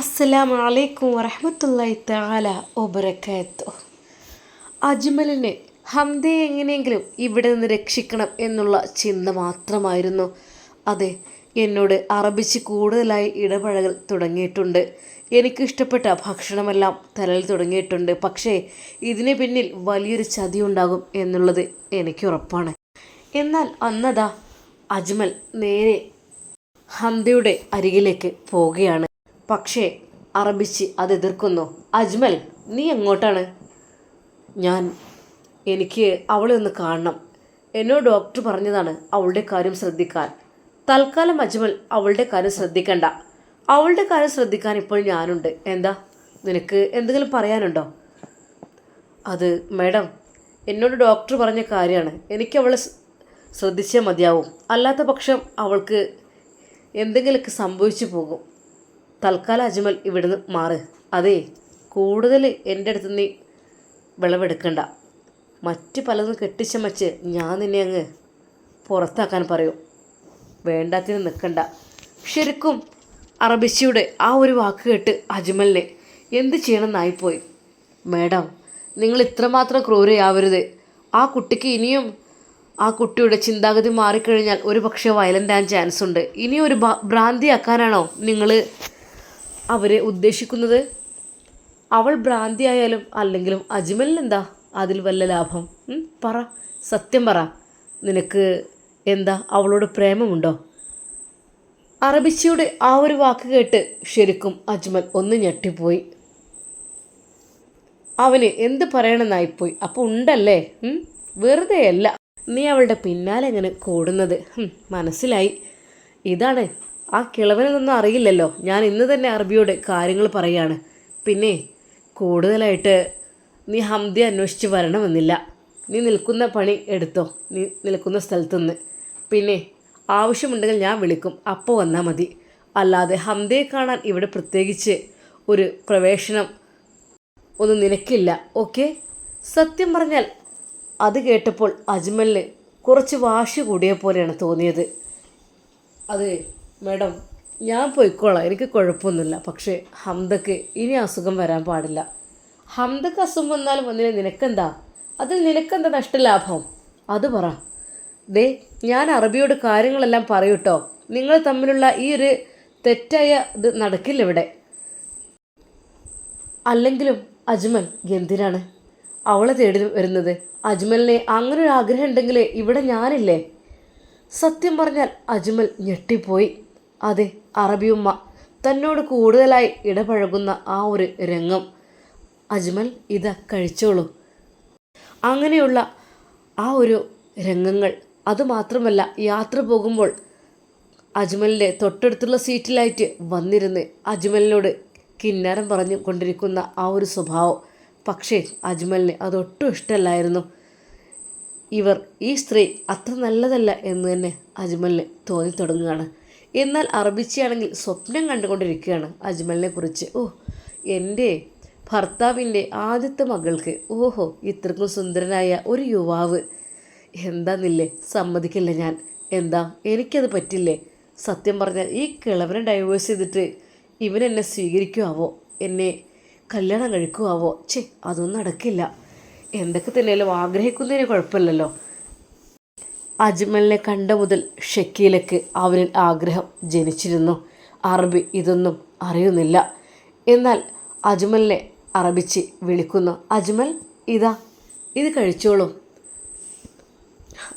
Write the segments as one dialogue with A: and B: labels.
A: അസ്സലാമു അലൈക്കും വറഹമത്തല്ലായി തആല വബറകാതുഹു അജ്മലിനെ ഹംദയെ എങ്ങനെയെങ്കിലും ഇവിടെ നിന്ന് രക്ഷിക്കണം എന്നുള്ള ചിന്ത മാത്രമായിരുന്നു. അതെ എന്നോട് അറബിച്ച് കൂടുതലായി ഇടപഴകൽ തുടങ്ങിയിട്ടുണ്ട്. എനിക്കിഷ്ടപ്പെട്ട ഭക്ഷണമെല്ലാം തലൽ തുടങ്ങിയിട്ടുണ്ട്. പക്ഷേ ഇതിന് പിന്നിൽ വലിയൊരു ചതിയുണ്ടാകും എന്നുള്ളത് എനിക്ക് ഉറപ്പാണ്. എന്നാൽ അന്നതാ അജ്മൽ നേരെ ഹംദയുടെ അരികിലേക്ക് പോവുകയാണ്. പക്ഷേ അറബിച്ച് അത് എതിർക്കുന്നു. അജ്മൽ നീ എങ്ങോട്ടാണ്? ഞാൻ എനിക്ക് അവളെ ഒന്ന് കാണണം. എന്നോ ഡോക്ടർ പറഞ്ഞതാണ് അവളുടെ കാര്യം ശ്രദ്ധിക്കാൻ. തൽക്കാലം അജ്മൽ അവളുടെ കാര്യം ശ്രദ്ധിക്കണ്ട. അവളുടെ കാര്യം ശ്രദ്ധിക്കാൻ ഇപ്പോൾ ഞാനുണ്ട്. എന്താ? നിനക്ക് എന്തെങ്കിലും പറയാനുണ്ടോ? അത് മാഡം എന്നോട് ഡോക്ടർ പറഞ്ഞ കാര്യമാണ്. എനിക്ക് അവളെ ശ്രദ്ധിച്ചേ മതിയാവും. അല്ലാത്ത പക്ഷം അവൾക്ക് എന്തെങ്കിലുമൊക്കെ സംഭവിച്ചു പോകും. തൽക്കാലം അജ്മൽ ഇവിടുന്ന് മാറ്. അതെ കൂടുതൽ എന്റെ അടുത്ത് നീ വിളവെടുക്കണ്ട. മറ്റ് പലതും കെട്ടിച്ചമച്ച് ഞാൻ നിന്നെ അങ്ങ് പുറത്താക്കാൻ പറയും. വേണ്ടാത്തിന് നിൽക്കണ്ട. ശരിക്കും അറബിച്ചിയുടെ ആ ഒരു വാക്ക് കേട്ട് അജ്മലിനെ എന്ത് ചെയ്യണമെന്നായിപ്പോയി. മേഡം നിങ്ങൾ ഇത്രമാത്രം ക്രൂരയാവരുത്. ആ കുട്ടിക്ക് ഇനിയും ആ കുട്ടിയുടെ ചിന്താഗതി മാറിക്കഴിഞ്ഞാൽ ഒരു പക്ഷേ വയലന്റ് ചാൻസ് ഉണ്ട്. ഇനി ഒരു ഭ്രാന്തിയാക്കാനാണോ നിങ്ങൾ അവരെ ഉദ്ദേശിക്കുന്നത്? അവൾ ഭ്രാന്തിയായാലും അല്ലെങ്കിലും അജ്മലിനെന്താ അതിൽ വല്ല ലാഭം? പറ. സത്യം പറ. നിനക്ക് എന്താ അവളോട് പ്രേമമുണ്ടോ? അറബിച്ചിയുടെ ആ ഒരു വാക്ക് കേട്ട് ശരിക്കും അജ്മൽ ഒന്ന് ഞെട്ടിപ്പോയി. അവന് എന്ത് പറയണമെന്നായിപ്പോയി. അപ്പോൾ ഉണ്ടല്ലേ? വെറുതെ വെറുതെയല്ല. നീ അവളുടെ പിന്നാലെ എങ്ങനെ കൂടുന്നത്? മനസ്സിലായി. ഇതാണ് ആ കിളവനൊന്നും അറിയില്ലല്ലോ. ഞാൻ ഇന്ന് തന്നെ അറബിയോട് കാര്യങ്ങൾ പറയാണ്. പിന്നെ കൂടുതലായിട്ട് നീ ഹംദി അന്വേഷിച്ച് വരണമെന്നില്ല. നീ നിൽക്കുന്ന പണി എടുത്തോ. നീ നിൽക്കുന്ന സ്ഥലത്തുനിന്ന്. പിന്നെ ആവശ്യമുണ്ടെങ്കിൽ ഞാൻ വിളിക്കും. അപ്പോൾ വന്നാൽ മതി. അല്ലാതെ ഹംദയെ കാണാൻ ഇവിടെ പ്രത്യേകിച്ച് ഒരു പ്രവേശനം ഒന്നും നിനക്കില്ല. ഓക്കെ? സത്യം പറഞ്ഞാൽ അത് കേട്ടപ്പോൾ അജ്മലിന് കുറച്ച് വാശി കൂടിയ പോലെയാണ് തോന്നിയത്. അത് മാഡം ഞാൻ പോയിക്കോളാം. എനിക്ക് കുഴപ്പമൊന്നുമില്ല. പക്ഷേ ഹംദക്ക് ഇനി അസുഖം വരാൻ പാടില്ല. ഹംദക്ക് അസുഖം വന്നാൽ വന്നില്ല നിനക്കെന്താ? അതിൽ നിനക്കെന്താ നഷ്ടലാഭം? അത് പറ. ദേ ഞാൻ അറബിയോട് കാര്യങ്ങളെല്ലാം പറയൂട്ടോ. നിങ്ങൾ തമ്മിലുള്ള ഈ ഒരു തെറ്റായ ഇത് നടക്കില്ല ഇവിടെ. അല്ലെങ്കിലും അജ്മൽ എന്തിനാണ് അവളെ തേടി വരുന്നത്? അജ്മലിനെ അങ്ങനെ ആഗ്രഹം ഉണ്ടെങ്കിൽ ഇവിടെ ഞാനില്ലേ? സത്യം പറഞ്ഞാൽ അജ്മൽ ഞെട്ടിപ്പോയി. അതെ അറബിയുമ്മ തന്നോട് കൂടുതലായി ഇടപഴകുന്ന ആ ഒരു രംഗം. അജ്മൽ ഇത് കഴിച്ചോളൂ. അങ്ങനെയുള്ള ആ ഒരു രംഗങ്ങൾ. അതുമാത്രമല്ല യാത്ര പോകുമ്പോൾ അജ്മലിന്റെ തൊട്ടടുത്തുള്ള സീറ്റിലായിട്ട് വന്നിരുന്ന് അജ്മലിനോട് കിന്നാരം പറഞ്ഞു കൊണ്ടിരിക്കുന്ന ആ ഒരു സ്വഭാവം. പക്ഷേ അജ്മലിന് അതൊട്ടും ഇഷ്ടമല്ലായിരുന്നു. ഇവർ ഈ സ്ത്രീ അത്ര നല്ലതല്ല എന്ന് തന്നെ അജ്മലിന് തോന്നി തുടങ്ങുകയാണ് എന്നാൽ അറബിച്ചിയാണെങ്കിൽ സ്വപ്നം കണ്ടുകൊണ്ടിരിക്കുകയാണ് അജ്മലിനെ കുറിച്ച്. ഓ എന്റെ ഭർത്താവിന്റെ ആദ്യത്തെ മകൾക്ക്. ഓഹോ ഇത്രക്കും സുന്ദരനായ ഒരു യുവാവ്. എന്താന്നില്ലേ സമ്മതിക്കില്ല ഞാൻ. എന്താ? എനിക്കത് പറ്റില്ലേ? സത്യം പറഞ്ഞാൽ ഈ കിളവനെ ഡൈവേഴ്സ് ചെയ്തിട്ട് ഇവൻ എന്നെ സ്വീകരിക്കുമാവോ എന്നെ കല്യാണം കഴിക്കുമാവോ ചേ അതൊന്നും നടക്കില്ല. എന്തൊക്കെ തന്നെയാലും ആഗ്രഹിക്കുന്നതിന് കുഴപ്പമില്ലല്ലോ. അജ്മലിനെ കണ്ട മുതൽ ഷക്കീലക്ക് അവനിൽ ആഗ്രഹം ജനിച്ചിരുന്നു. അറബി ഇതൊന്നും അറിയുന്നില്ല. എന്നാൽ അജ്മലിനെ അറബിച്ച് വിളിക്കുന്നു അജ്മൽ ഇതാ ഇത് കഴിച്ചോളൂ.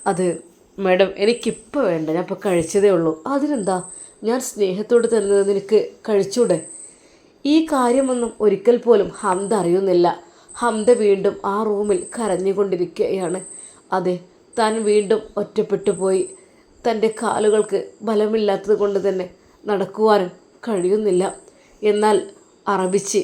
A: അത് മാഡം എനിക്കിപ്പോൾ വേണ്ട ഞാൻ ഇപ്പോൾ കഴിച്ചതേ ഉള്ളൂ. അതിനെന്താ? ഞാൻ സ്നേഹത്തോട് തരുന്നത് നിനക്ക് കഴിച്ചൂടെ? ഈ കാര്യമൊന്നും ഒരിക്കൽ പോലും ഹംദ അറിയുന്നില്ല. ഹംദ വീണ്ടും ആ റൂമിൽ കരഞ്ഞുകൊണ്ടിരിക്കുകയാണ്. അതെ താൻ വീണ്ടും ഒറ്റപ്പെട്ടു പോയി. തന്റെ കാലുകൾക്ക് ബലമില്ലാത്തത് കൊണ്ട് തന്നെ നടക്കുവാനും കഴിയുന്നില്ല. എന്നാൽ അറബിച്ച്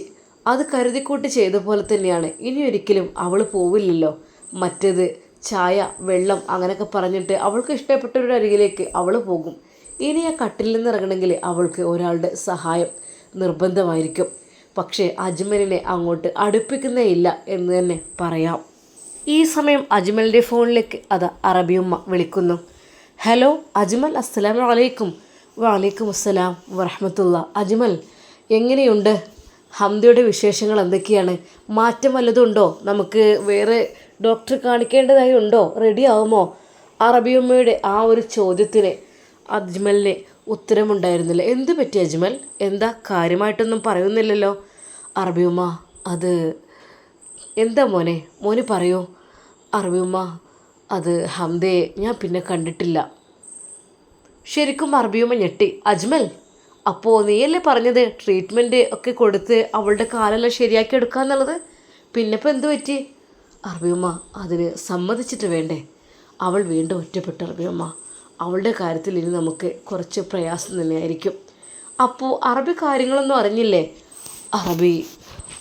A: അത് കരുതിക്കൂട്ട് ചെയ്ത പോലെ തന്നെയാണ്. ഇനി ഒരിക്കലും അവൾ പോവില്ലല്ലോ. മറ്റേത് ചായ വെള്ളം അങ്ങനെയൊക്കെ പറഞ്ഞിട്ട് അവൾക്ക് ഇഷ്ടപ്പെട്ടവരുടെ അരികിലേക്ക് അവൾ പോകും. ഇനി ആ കട്ടിൽ നിന്ന് ഇറങ്ങണമെങ്കിൽ അവൾക്ക് ഒരാളുടെ സഹായം നിർബന്ധമായിരിക്കും. പക്ഷേ അജ്മലിനെ അങ്ങോട്ട് അടുപ്പിക്കുന്നേ ഇല്ല എന്ന് തന്നെ പറയാം. ഈ സമയം അജ്മലിന്റെ ഫോണിലേക്ക് അത് അറബിയുമ്മ വിളിക്കുന്നു. ഹലോ അജ്മൽ അസ്സലാം അലൈക്കും. വലൈക്കും അസ്സലാം വറഹമത്തുള്ള. അജ്മൽ എങ്ങനെയുണ്ട്? ഹംദയുടെ വിശേഷങ്ങൾ എന്തൊക്കെയാണ്? മാറ്റം വല്ലതുണ്ടോ നമുക്ക് വേറെ ഡോക്ടർ കാണിക്കേണ്ടതായി ഉണ്ടോ? റെഡി ആവുമോ? അറബിയമ്മയുടെ ആ ഒരു ചോദ്യത്തിന് അജ്മലിന് ഉത്തരമുണ്ടായിരുന്നില്ല. എന്ത് പറ്റി അജ്മൽ? എന്താ കാര്യമായിട്ടൊന്നും പറയുന്നില്ലല്ലോ? അറബിയമ്മ അത് എന്താ മോനെ? മോന് പറയൂ. അറബിയുമ്മ അത് ഹംദയെ ഞാൻ പിന്നെ കണ്ടിട്ടില്ല. ശരിക്കും അറബിയുമ്മ ഞെട്ടി. അജ്മൽ അപ്പോൾ നീയല്ലേ പറഞ്ഞത് ട്രീറ്റ്മെന്റ് ഒക്കെ കൊടുത്ത് അവളുടെ കാലെല്ലാം ശരിയാക്കി എടുക്കാന്നുള്ളത് പിന്നെ ഇപ്പം എന്ത് പറ്റി? അറബിയമ്മ അതിന് സമ്മതിച്ചിട്ട് വേണ്ടേ? അവൾ വീണ്ടും ഒറ്റപ്പെട്ടു അറബിയമ്മ അവളുടെ കാര്യത്തിൽ ഇനി നമുക്ക് കുറച്ച് പ്രയാസം തന്നെയായിരിക്കും. അപ്പോൾ അറബി കാര്യങ്ങളൊന്നും അറിഞ്ഞില്ലേ? അറബി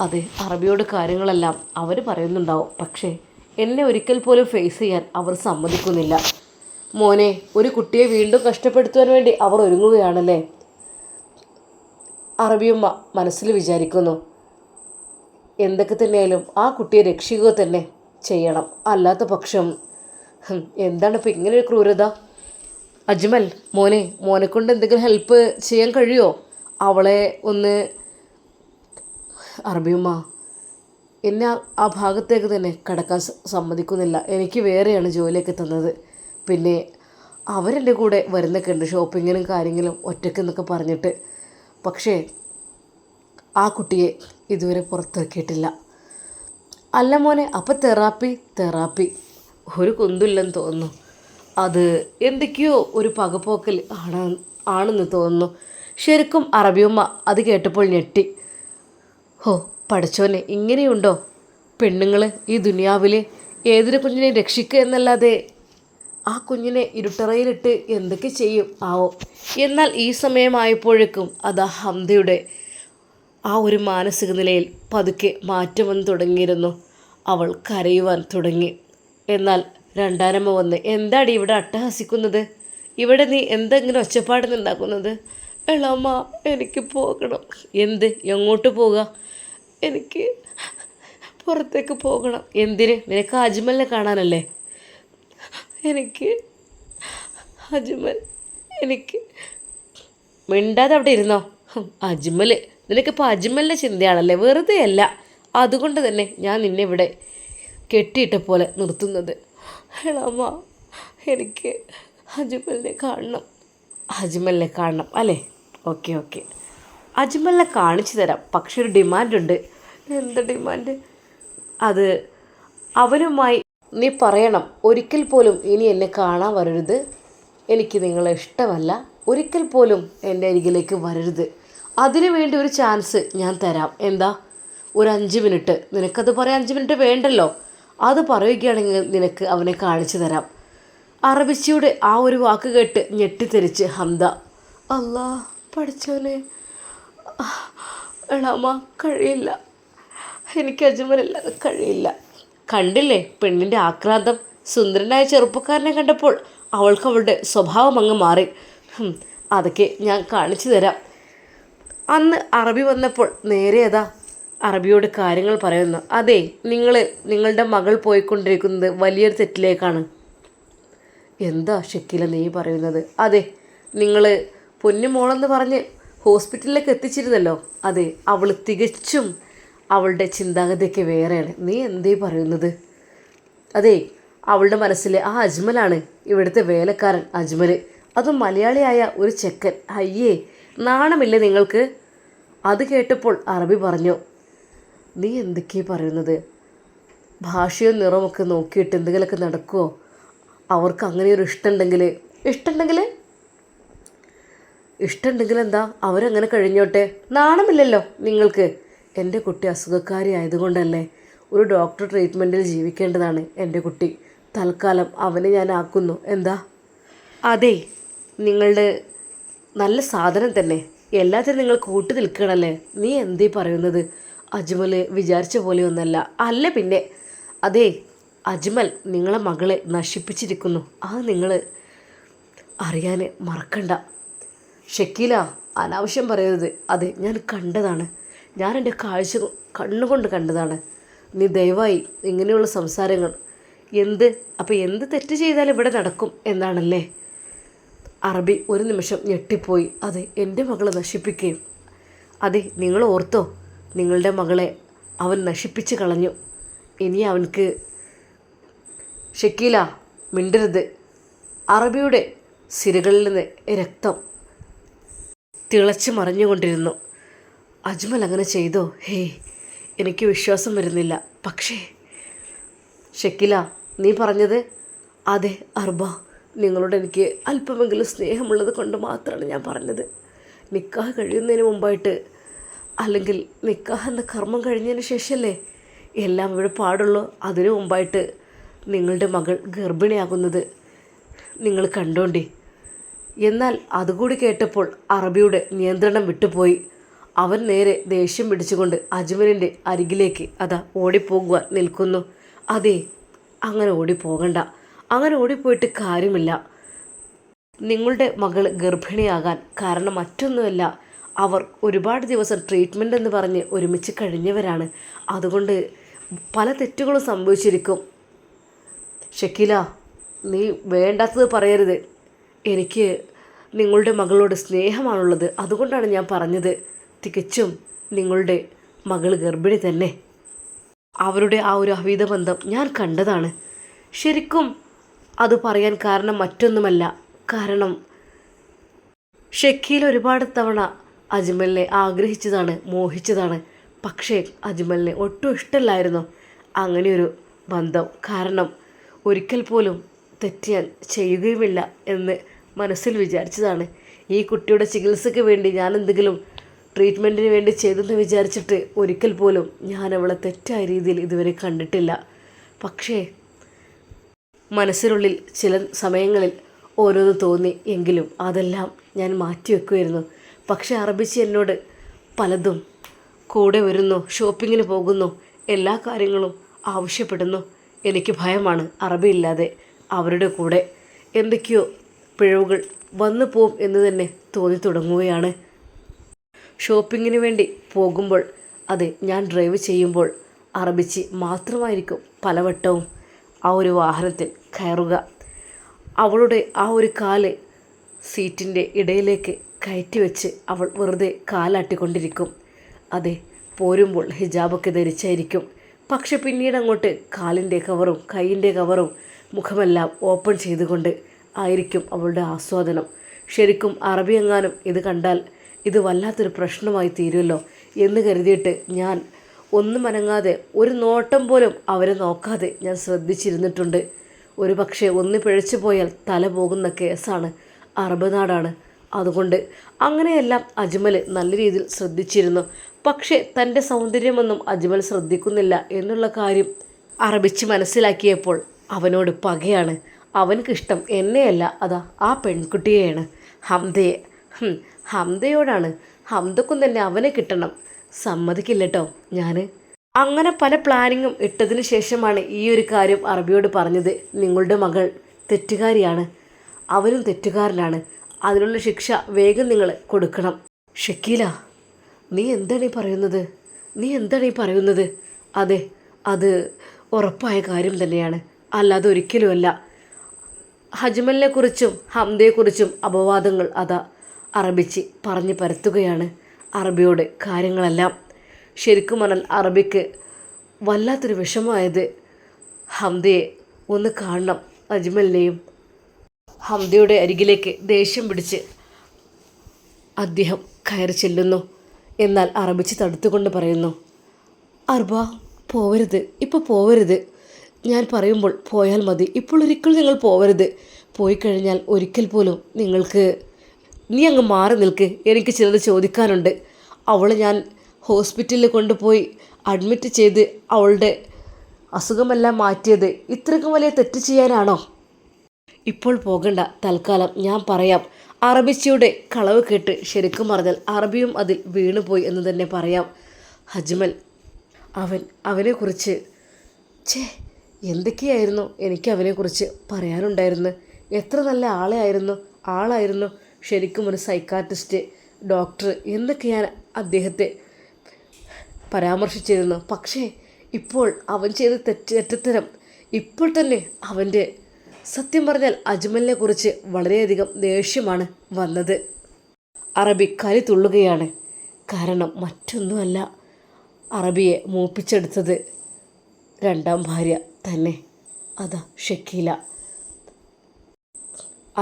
A: അതെ അറബിയോട് കാര്യങ്ങളെല്ലാം അവർ പറയുന്നുണ്ടാവും. പക്ഷേ എന്നെ ഒരിക്കൽ പോലും ഫേസ് ചെയ്യാൻ അവർ സമ്മതിക്കുന്നില്ല. മോനെ ഒരു കുട്ടിയെ വീണ്ടും കഷ്ടപ്പെടുത്തുവാൻ വേണ്ടി അവർ ഒരുങ്ങുകയാണല്ലേ? അറബിയമ്മ മനസ്സിൽ വിചാരിക്കുന്നു എന്തൊക്കെ തന്നെയായാലും ആ കുട്ടിയെ രക്ഷിക്കുക തന്നെ ചെയ്യണം. അല്ലാത്ത പക്ഷം എന്താണ് ഇപ്പം ഇങ്ങനെ ഒരു ക്രൂരത? അജ്മൽ മോനെ മോനെക്കൊണ്ട് എന്തെങ്കിലും ഹെൽപ്പ് ചെയ്യാൻ കഴിയുമോ അവളെ ഒന്ന് അറബിയമ്മ എന്നെ ആ- ഭാഗത്തേക്ക് തന്നെ കടക്കാൻ സമ്മതിക്കുന്നില്ല. എനിക്ക് വേറെയാണ് ജോലിയൊക്കെ തന്നത്. പിന്നെ അവരെന്റെ കൂടെ വരുന്നൊക്കെ ഉണ്ട് ഷോപ്പിങ്ങിനും കാര്യങ്ങളും ഒറ്റയ്ക്ക് എന്നൊക്കെ പറഞ്ഞിട്ട്. പക്ഷേ ആ കുട്ടിയെ ഇതുവരെ പുറത്തിറക്കിയിട്ടില്ല അല്ല മോനെ അപ്പം തെറാപ്പി തെറാപ്പി. ഒരു കുന്തില്ലെന്ന് തോന്നുന്നു. അത് എന്തൊക്കെയോ ഒരു പകപ്പോക്കൽ ആണ് ആണെന്ന് തോന്നുന്നു. ശരിക്കും അറബിയമ്മ അത് കേട്ടപ്പോൾ ഞെട്ടി. ഹോ പഠിച്ചോനെ ഇങ്ങനെയുണ്ടോ? പെണ്ണുങ്ങൾ ഈ ദുനിയാവിൽ ഏതൊരു കുഞ്ഞിനെ രക്ഷിക്കുക എന്നല്ലാതെ ആ കുഞ്ഞിനെ ഇരുട്ടറയിലിട്ട് എന്തൊക്കെ ചെയ്യും? ആവോ എന്നാൽ ഈ സമയമായപ്പോഴേക്കും അത് ഹംദയുടെ ആ ഒരു മാനസിക നിലയിൽ പതുക്കെ മാറ്റം വന്ന് തുടങ്ങിയിരുന്നു. അവൾ കരയുവാൻ തുടങ്ങി. എന്നാൽ രണ്ടാനമ്മ വന്ന് എന്താടി ഇവിടെ അട്ടഹസിക്കുന്നത്? ഇവിടെ നീ എന്തെങ്കിലും ഒച്ചപ്പാടുന്നുണ്ടാക്കുന്നത് എളമ്മ എനിക്ക് പോകണം. എന്ത്? എങ്ങോട്ട് പോവുക? എനിക്ക് പുറത്തേക്ക് പോകണം. എന്തിന്? നിനക്ക് അജ്മലിനെ കാണാനല്ലേ? എനിക്ക് അജ്മൽ എനിക്ക് മിണ്ടാതെ അവിടെ ഇരുന്നോ? അജ്മൽ നിനക്കിപ്പോൾ അജ്മലിന്റെ ചിന്തയാണല്ലേ? വെറുതെ അല്ല. അതുകൊണ്ട് തന്നെ ഞാൻ നിന്നെ ഇവിടെ കെട്ടിയിട്ട പോലെ നിർത്തുന്നത്. എളമ്മ എനിക്ക് അജ്മലിനെ കാണണം. അജ്മലിനെ കാണണം അല്ലേ? Okay okay. അജ്മലിനെ കാണിച്ചു തരാം. പക്ഷെ ഒരു ഡിമാൻഡുണ്ട്. എന്ത് ഡിമാൻഡ്? അത് അവനുമായി നീ പറയണം. ഒരിക്കൽ പോലും ഇനി എന്നെ കാണാൻ വരരുത്. എനിക്ക് നിങ്ങളെ ഇഷ്ടമല്ല. ഒരിക്കൽ പോലും എന്റെ അരികിലേക്ക് വരരുത്. അതിനു വേണ്ടി ഒരു ചാൻസ് ഞാൻ തരാം. എന്താ? ഒരു അഞ്ച് മിനിറ്റ്. നിനക്കത് പറയാൻ അഞ്ച് മിനിറ്റ് വേണ്ടല്ലോ. അത് പറയുകയാണെങ്കിൽ നിനക്ക് അവനെ കാണിച്ചു തരാം. അറബിച്ചിയുടെ ആ ഒരു വാക്ക് കേട്ട് ഞെട്ടിത്തെറിച്ച് ഹംദ. അല്ലാ പഠിച്ചവനെ. എളാമ കഴിയില്ല. എനിക്ക് അജ്മലില്ലാതെ കഴിയില്ല. കണ്ടില്ലേ പെണ്ണിന്റെ ആക്രാന്തം? സുന്ദരനായ ചെറുപ്പക്കാരനെ കണ്ടപ്പോൾ അവൾക്ക് അവളുടെ സ്വഭാവം അങ്ങ് മാറി. അതൊക്കെ ഞാൻ കാണിച്ചു തരാം. അന്ന് അറബി വന്നപ്പോൾ നേരെ അതാ അറബിയോട് കാര്യങ്ങൾ പറയുന്നു. അതെ നിങ്ങൾ നിങ്ങളുടെ മകൾ പോയിക്കൊണ്ടിരിക്കുന്നത് വലിയൊരു തെറ്റിലേക്കാണ്. എന്താ ഷക്കീല നീ പറയുന്നത്? അതെ നിങ്ങൾ പൊന്നുമോളെന്ന് പറഞ്ഞ് ഹോസ്പിറ്റലിലേക്ക് എത്തിച്ചിരുന്നല്ലോ. അതെ അവൾ തികച്ചും അവളുടെ ചിന്താഗതിയൊക്കെ വേറെയാണ്. നീ എന്തേ പറയുന്നത്? അതെ അവളുടെ മനസ്സിലെ ആ അജ്മലാണ് ഇവിടുത്തെ വേലക്കാരൻ അജ്മൽ അതും മലയാളിയായ ഒരു ചെക്കൻ. അയ്യേ നാണമില്ലേ നിങ്ങൾക്ക്? അത് കേട്ടപ്പോൾ അറബി പറഞ്ഞു നീ എന്തൊക്കെ പറയുന്നത്? ഭാഷയും നിറമൊക്കെ നോക്കിയിട്ട് എന്തെങ്കിലുമൊക്കെ നടക്കുമോ അവർക്ക് അങ്ങനെ ഒരു ഇഷ്ടമുണ്ടെങ്കിൽ ഇഷ്ടമുണ്ടെങ്കിൽ ഇഷ്ടമുണ്ടെങ്കിൽ എന്താ അവരങ്ങനെ കഴിഞ്ഞോട്ടെ? നാണമില്ലല്ലോ നിങ്ങൾക്ക്. എന്റെ കുട്ടി അസുഖക്കാരി ആയതുകൊണ്ടല്ലേ ഒരു ഡോക്ടർ ട്രീറ്റ്മെന്റിൽ ജീവിക്കേണ്ടതാണ് എന്റെ കുട്ടി. തൽക്കാലം അവനെ ഞാൻ ആക്കുന്നു. എന്താ? അതെ നിങ്ങളുടെ നല്ല സാധനം തന്നെ. എല്ലാത്തിനും നിങ്ങൾ കൂട്ടി നിൽക്കണല്ലേ നീ എന്തീ പറയുന്നത്? അജ്മൽ വിചാരിച്ച പോലെയൊന്നല്ല അല്ല പിന്നെ. അതെ അജ്മൽ നിങ്ങളെ മകളെ നശിപ്പിച്ചിരിക്കുന്നു. അത് നിങ്ങൾ അറിയാൻ മറക്കണ്ട. ഷക്കീല അനാവശ്യം പറയരുത്. അതെ ഞാൻ കണ്ടതാണ്. ഞാൻ എന്റെ കാഴ്ച കണ്ണുകൊണ്ട് കണ്ടതാണ്. നീ ദയവായി ഇങ്ങനെയുള്ള സംസാരങ്ങൾ എന്ത് അപ്പോൾ എന്ത് തെറ്റ് ചെയ്താലും ഇവിടെ നടക്കും എന്നാണല്ലേ? അറബി ഒരു നിമിഷം ഞെട്ടിപ്പോയി. അതെ എന്റെ മകളെ നശിപ്പിക്കുകയും. അതെ നിങ്ങൾ ഓർത്തോ നിങ്ങളുടെ മകളെ അവൻ നശിപ്പിച്ച് കളഞ്ഞു. ഇനി അവൻക്ക് ഷക്കീല മിണ്ടരുത്. അറബിയുടെ സിരകളിൽ നിന്ന് രക്തം തിളച്ച് മറിഞ്ഞുകൊണ്ടിരുന്നു. അജ്മൽ അങ്ങനെ ചെയ്തോ? ഹേയ് എനിക്ക് വിശ്വാസം വരുന്നില്ല. പക്ഷേ ഷക്കില നീ പറഞ്ഞത്? അതെ അർബ നിങ്ങളോട് എനിക്ക് അല്പമെങ്കിലും സ്നേഹമുള്ളത് കൊണ്ട് മാത്രമാണ് ഞാൻ പറഞ്ഞത്. നിക്കാഹ് കഴിയുന്നതിന് മുമ്പായിട്ട് അല്ലെങ്കിൽ നിക്കാഹ് എന്ന കർമ്മം കഴിഞ്ഞതിന് ശേഷമല്ലേ എല്ലാം ഇവിടെ പാടുള്ളൂ? അതിനു മുമ്പായിട്ട് നിങ്ങളുടെ മകൾ ഗർഭിണിയാകുന്നത് നിങ്ങൾ കണ്ടോണ്ടി? എന്നാൽ അതുകൂടി കേട്ടപ്പോൾ അറബിയുടെ നിയന്ത്രണം വിട്ടുപോയി. അവൻ നേരെ ദേഷ്യം പിടിച്ചുകൊണ്ട് അജ്മലിന്റെ അരികിലേക്ക് അതാ ഓടിപ്പോകുവാൻ നിൽക്കുന്നു. അതെ അങ്ങനെ ഓടിപ്പോകണ്ട. അങ്ങനെ ഓടിപ്പോയിട്ട് കാര്യമില്ല. നിങ്ങളുടെ മകൾ ഗർഭിണിയാകാൻ കാരണം മറ്റൊന്നുമല്ല. അവർ ഒരുപാട് ദിവസം ട്രീറ്റ്മെന്റ് എന്ന് പറഞ്ഞ് ഒരുമിച്ച് കഴിഞ്ഞവരാണ്. അതുകൊണ്ട് പല തെറ്റുകളും സംഭവിച്ചിരിക്കും. ഷക്കീല നീ വേണ്ടാത്തത് പറയരുത്. എനിക്ക് നിങ്ങളുടെ മകളോട് സ്നേഹമാണുള്ളത്. അതുകൊണ്ടാണ് ഞാൻ പറഞ്ഞത്. തികച്ചും നിങ്ങളുടെ മകൾ ഗർഭിണി തന്നെ. അവരുടെ ആ ഒരു അഹിത ബന്ധം ഞാൻ കണ്ടതാണ്. ശരിക്കും അത് പറയാൻ കാരണം മറ്റൊന്നുമല്ല. കാരണം ഷക്കീൽ ഒരുപാട് തവണ അജ്മലിനെ ആഗ്രഹിച്ചതാണ് മോഹിച്ചതാണ്. പക്ഷേ അജ്മലിനെ ഒട്ടും ഇഷ്ടമല്ലായിരുന്നു അങ്ങനെയൊരു ബന്ധം. കാരണം ഒരിക്കൽ പോലും തെറ്റ് ചെയ്യുകയുമില്ല എന്ന് മനസ്സിൽ വിചാരിച്ചതാണ്. ഈ കുട്ടിയുടെ ചികിത്സയ്ക്ക് വേണ്ടി ഞാൻ എന്തെങ്കിലും ട്രീറ്റ്മെന്റിന് വേണ്ടി ചെയ്തെന്ന് വിചാരിച്ചിട്ട് ഒരിക്കൽ പോലും ഞാൻ അവളെ തെറ്റായ രീതിയിൽ ഇതുവരെ കണ്ടിട്ടില്ല. പക്ഷേ മനസ്സിനുള്ളിൽ ചില സമയങ്ങളിൽ ഓരോന്ന് തോന്നി എങ്കിലും അതെല്ലാം ഞാൻ മാറ്റിവെക്കുമായിരുന്നു പക്ഷേ അറബിച്ചി എന്നോട് പലതും കൂടെ വരുന്നു ഷോപ്പിങ്ങിന് പോകുന്നു എല്ലാ കാര്യങ്ങളും ആവശ്യപ്പെടുന്നു. എനിക്ക് ഭയമാണ് അറബിയില്ലാതെ അവരുടെ കൂടെ. എന്തൊക്കെയോ പിഴവുകൾ വന്നു പോവും എന്ന് തന്നെ തോന്നി തുടങ്ങുകയാണ്. ഷോപ്പിങ്ങിന് വേണ്ടി പോകുമ്പോൾ അതെ ഞാൻ ഡ്രൈവ് ചെയ്യുമ്പോൾ അറബിച്ച് മാത്രമായിരിക്കും പലവട്ടവും ആ ഒരു വാഹനത്തിൽ കയറുക. അവളുടെ ആ ഒരു കാൽ സീറ്റിന്റെ ഇടയിലേക്ക് കയറ്റി വെച്ച് അവൾ വെറുതെ കാലാട്ടിക്കൊണ്ടിരിക്കും. അതെ പോരുമ്പോൾ ഹിജാബൊക്കെ ധരിച്ചായിരിക്കും. പക്ഷെ പിന്നീട് അങ്ങോട്ട് കാലിന്റെ കവറും കൈയിന്റെ കവറും മുഖമെല്ലാം ഓപ്പൺ ചെയ്തുകൊണ്ട് ആയിരിക്കും അവളുടെ ആസ്വാദനം. ശരിക്കും അറബി എങ്ങാനും ഇത് കണ്ടാൽ ഇത് വല്ലാത്തൊരു പ്രശ്നമായി തീരുമല്ലോ എന്ന് കരുതിയിട്ട് ഞാൻ ഒന്നും അനങ്ങാതെ ഒരു നോട്ടം പോലും അവരെ നോക്കാതെ ഞാൻ ശ്രദ്ധിച്ചിരുന്നിട്ടുണ്ട്. ഒരു പക്ഷേ ഒന്ന് പിഴച്ചു പോയാൽ തല പോകുന്ന കേസാണ് അറബ് നാടാണ്. അതുകൊണ്ട് അങ്ങനെയെല്ലാം അജ്മൽ നല്ല രീതിയിൽ ശ്രദ്ധിച്ചിരുന്നു. പക്ഷേ തന്റെ സൗന്ദര്യമൊന്നും അജ്മൽ ശ്രദ്ധിക്കുന്നില്ല എന്നുള്ള കാര്യം അറബിച്ച് മനസ്സിലാക്കിയപ്പോൾ അവനോട് പകയാണ്. അവനക്കിഷ്ടം എന്നെയല്ല. അതാ ആ പെൺകുട്ടിയെയാണ്. ഹംദയെ. ഹംദയോടാണ്. ഹംദക്കും തന്നെ അവനെ കിട്ടണം. സമ്മതിക്കില്ല കേട്ടോ ഞാൻ അങ്ങനെ പല പ്ലാനിങ്ങും ഇട്ടതിന് ശേഷമാണ് ഈ ഒരു കാര്യം അറബിയോട് പറഞ്ഞത്. നിങ്ങളുടെ മകൾ തെറ്റുകാരിയാണ്. അവനും തെറ്റുകാരനാണ്. അതിനുള്ള ശിക്ഷ വേഗം നിങ്ങൾ കൊടുക്കണം. ഷക്കീല നീ എന്താണ് പറയുന്നത്? നീ എന്താണ് പറയുന്നത്? അതെ അത് ഉറപ്പായ കാര്യം തന്നെയാണ്. അല്ലാതെ ഒരിക്കലുമല്ല. ഹജ്മലിനെ കുറിച്ചും ഹംദയെക്കുറിച്ചും അപവാദങ്ങൾ അതാ അറബിച്ച് പറഞ്ഞു പരത്തുകയാണ് അറബിയോട് കാര്യങ്ങളെല്ലാം. ശരിക്കും പറഞ്ഞാൽ അറബിക്ക് വല്ലാത്തൊരു വിഷമമായത് ഹംദയെ ഒന്ന് കാണണം അജ്മലിനെയും ഹംദയുടെ അരികിലേക്ക് ദേഷ്യം പിടിച്ച് അദ്ദേഹം കയറി ചെല്ലുന്നു. എന്നാൽ അറബിച്ച് തടുത്തുകൊണ്ട് പറയുന്നു അർബ പോവരുത് ഇപ്പോൾ പോവരുത്. ഞാൻ പറയുമ്പോൾ പോയാൽ മതി. ഇപ്പോൾ ഒരിക്കലും നിങ്ങൾ പോവരുത്. പോയി കഴിഞ്ഞാൽ ഒരിക്കൽ പോലും നിങ്ങൾക്ക് നീ അങ്ങ് മാറി നിൽക്ക്. എനിക്ക് ചിലത് ചോദിക്കാനുണ്ട്. അവളെ ഞാൻ ഹോസ്പിറ്റലിൽ കൊണ്ടുപോയി അഡ്മിറ്റ് ചെയ്ത് അവളുടെ അസുഖമെല്ലാം മാറ്റിയത് ഇത്രയ്ക്കും വലിയ തെറ്റ് ചെയ്യാനാണോ? ഇപ്പോൾ പോകണ്ട. തൽക്കാലം ഞാൻ പറയാം. അറബിച്ചിയുടെ കളവ് കേട്ട് ശരിക്കും പറഞ്ഞാൽ അറബിയും അതിൽ വീണുപോയി എന്ന് തന്നെ പറയാം. ഹജ്മൽ അവൻ അവനെക്കുറിച്ച് ഛേ എന്തൊക്കെയായിരുന്നു എനിക്ക് അവനെക്കുറിച്ച് പറയാനുണ്ടായിരുന്നു? എത്ര നല്ല ആളെ ആയിരുന്നു ആളായിരുന്നു. ശരിക്കും ഒരു സൈക്കാട്രിസ്റ്റ് ഡോക്ടർ എന്നൊക്കെ ഞാൻ അദ്ദേഹത്തെ പരാമർശിച്ചിരുന്നു പക്ഷേ ഇപ്പോൾ അവൻ ചെയ്ത തെറ്റ് തെറ്റത്തരം ഇപ്പോൾ തന്നെ അവന്റെ സത്യം പറഞ്ഞാൽ അജ്മലിനെ കുറിച്ച് വളരെയധികം ദേഷ്യമാണ് വന്നത്. അറബി കലി തുള്ളുകയാണ്. കാരണം മറ്റൊന്നുമല്ല അറബിയെ മൂപ്പിച്ചെടുത്തത്. രണ്ടാം ഭാര്യ തന്നെ. അതാ ഷക്കീല.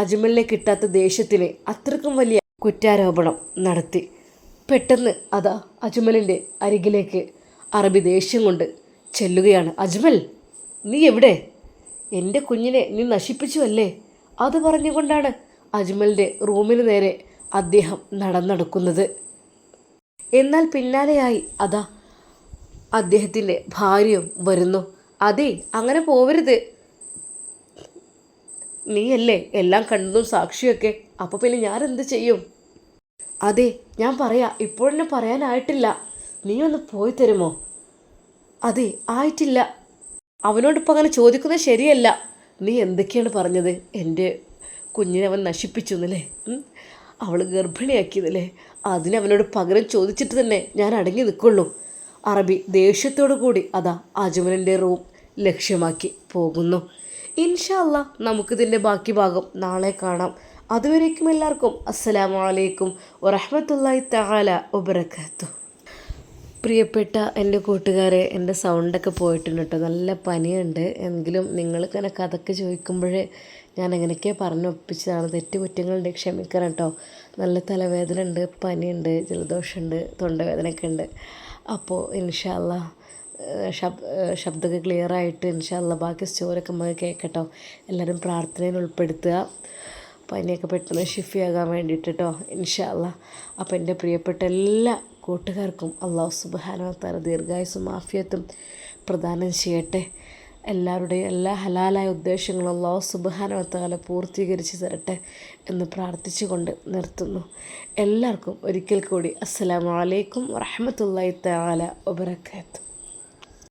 A: അജ്മലിനെ കിട്ടാത്ത ദേഷ്യത്തിന് അത്രക്കും വലിയ കുറ്റാരോപണം നടത്തി. പെട്ടെന്ന് അതാ അജ്മലിന്റെ അരികിലേക്ക് അറബി ദേഷ്യം കൊണ്ട് ചെല്ലുകയാണ്. അജ്മൽ നീ എവിടെ? എന്റെ കുഞ്ഞിനെ നീ നശിപ്പിച്ചു അല്ലേ? അത് പറഞ്ഞുകൊണ്ടാണ് അജ്മലിന്റെ റൂമിന് നേരെ അദ്ദേഹം നടന്നെടുക്കുന്നത്. എന്നാൽ പിന്നാലെയായി അതാ അദ്ദേഹത്തിന്റെ ഭാര്യയും വരുന്നു. അതെ അങ്ങനെ പോവരുത്. നീയല്ലേ എല്ലാം കണ്ടതും സാക്ഷിയൊക്കെ? അപ്പോൾ പിന്നെ ഞാൻ എന്ത് ചെയ്യും? അതെ ഞാൻ പറയാം. ഇപ്പോഴെന്നെ പറയാനായിട്ടില്ല. നീ ഒന്ന് പോയി തരുമോ? അതെ ആയിട്ടില്ല. അവനോടിപ്പോൾ അങ്ങനെ ചോദിക്കുന്നത് ശരിയല്ല. നീ എന്തൊക്കെയാണ് പറഞ്ഞത്? എന്റെ കുഞ്ഞിനെ അവൻ നശിപ്പിച്ചു എന്നല്ലേ അവൾ ഗർഭിണിയാക്കിയതല്ലേ? അതിന് അവനോട് പകരം ചോദിച്ചിട്ട് തന്നെ ഞാൻ അടങ്ങി നിൽക്കുള്ളൂ അറബി ദേഷ്യത്തോടു കൂടി അതാ അജ്മലിന്റെ റൂം ലക്ഷ്യമാക്കി പോകുന്നു. ഇൻഷല്ല നമുക്കിതിന്റെ ബാക്കി ഭാഗം നാളെ കാണാം. അതുവരേക്കും എല്ലാവർക്കും അസ്സലാമു അലൈക്കും വറഹമത്തല്ലായി തആല ഉബറക്കാത്തു പ്രിയപ്പെട്ട എന്റെ കൂട്ടുകാരെ എന്റെ സൗണ്ടൊക്കെ പോയിട്ടുണ്ട് കേട്ടോ. നല്ല പനിയുണ്ട്. എങ്കിലും നിങ്ങൾ ഇങ്ങനെ കഥക്ക് ചോദിക്കുമ്പോഴേ ഞാൻ എങ്ങനെയൊക്കെയാണ് പറഞ്ഞൊപ്പിച്ചതാണ് തെറ്റ് കുറ്റങ്ങളുണ്ട് ക്ഷമിക്കണം കേട്ടോ. നല്ല തലവേദന ഉണ്ട് പനിയുണ്ട് ജലദോഷമുണ്ട് തൊണ്ടവേദനയൊക്കെ ഉണ്ട്. അപ്പോൾ ഇൻഷാല്ല ശബ് ശബ്ദമൊക്കെ ക്ലിയർ ആയിട്ട് ഇൻഷാല്ല ബാക്കി സ്റ്റോറൊക്കെ നമുക്ക് കേൾക്കട്ടോ എല്ലാവരും പ്രാർത്ഥനയിൽ ഉൾപ്പെടുത്തുക. പനിയൊക്കെ പെട്ടെന്ന് ഷിഫിയാകാൻ വേണ്ടിയിട്ട് കേട്ടോ ഇൻഷാല്ല അപ്പോൾ എന്റെ പ്രിയപ്പെട്ട എല്ലാ കൂട്ടുകാർക്കും അള്ളാഹു സുബാനോ തല ദീർഘായുസും മാഫിയത്തും പ്രദാനം ചെയ്യട്ടെ. എല്ലാവരുടെയും എല്ലാ ഹലാലായ ഉദ്ദേശങ്ങളും അള്ളാഹു സുബാനോത്താല പൂർത്തീകരിച്ച് തരട്ടെ എന്ന് പ്രാർത്ഥിച്ചുകൊണ്ട് നിർത്തുന്നു. എല്ലാവർക്കും ഒരിക്കൽ കൂടി അസ്സലാമലൈക്കും വറഹമത്തല്ലാ തആല വബറകാതുഹു.